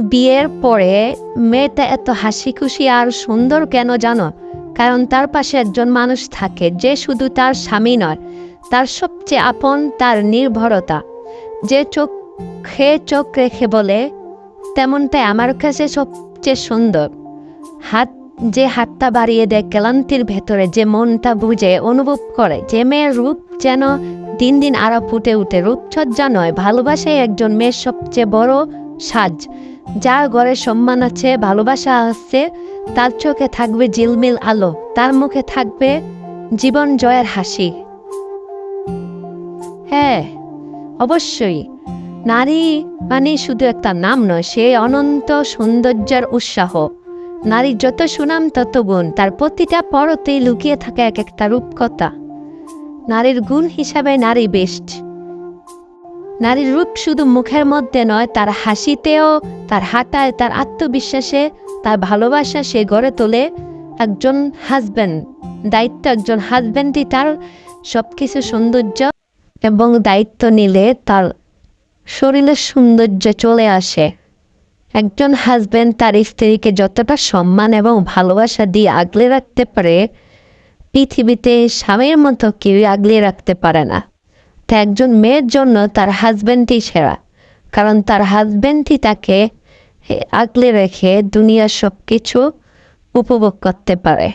বিয়ের পরে মেয়েটা এত হাসি খুশি আর সুন্দর কেন জানো? কারণ তার পাশে একজন মানুষ থাকে যে শুধু তার স্বামী নয়, তার সবচেয়ে আপন, তার নির্ভরতা। যে চোখে চোখ রেখে বলে তেমনটাই আমার কাছে সবচেয়ে সুন্দর। হাত, যে হাতটা বাড়িয়ে দেয় ক্লান্তির ভেতরে, যে মনটা বুঝে, অনুভব করে, যে মেয়ের রূপ যেন দিন দিন আরও ফুটে উঠে। রূপচর্চা নয়, ভালোবাসাই একজন মেয়ের সবচেয়ে বড় সাজ। যার ঘরে সম্মান আছে, ভালোবাসা আছে, তার চোখে থাকবে জিলমিল আলো, তার মুখে থাকবে জীবন জয়ের হাসি। হ্যাঁ অবশ্যই। নারী মানে শুধু একটা নাম নয়, সে অনন্ত সৌন্দর্যের উৎসাহ। নারীর যত সুনাম, তত গুণ, তার প্রতিটা পরতেই লুকিয়ে থাকে এক একটা রূপকথা। নারীর গুণ হিসাবে নারী বেস্ট। নারীর রূপ শুধু মুখের মধ্যে নয়, তার হাসিতেও, তার হাঁটায় তার আত্মবিশ্বাসে, তার ভালোবাসা সে গড়ে তোলে। একজন হাজব্যান্ড দায়িত্ব একজন হাজব্যান্ডই তার সব কিছু সৌন্দর্য এবং দায়িত্ব নিলে তার শরীরের সৌন্দর্য চলে আসে। একজন হাজব্যান্ড তার স্ত্রীকে যতটা সম্মান এবং ভালোবাসা দিয়ে আগলে রাখতে পারে, পৃথিবীতে স্বামীর মতো কেউই আগলে রাখতে পারে না। তা একজন মেয়ের জন্য তার হাজব্যান্ডই সেরা। কারণ তার হাজব্যান্ডটি তাকে আগলে রেখে দুনিয়ার সব কিছু উপভোগ করতে পারে।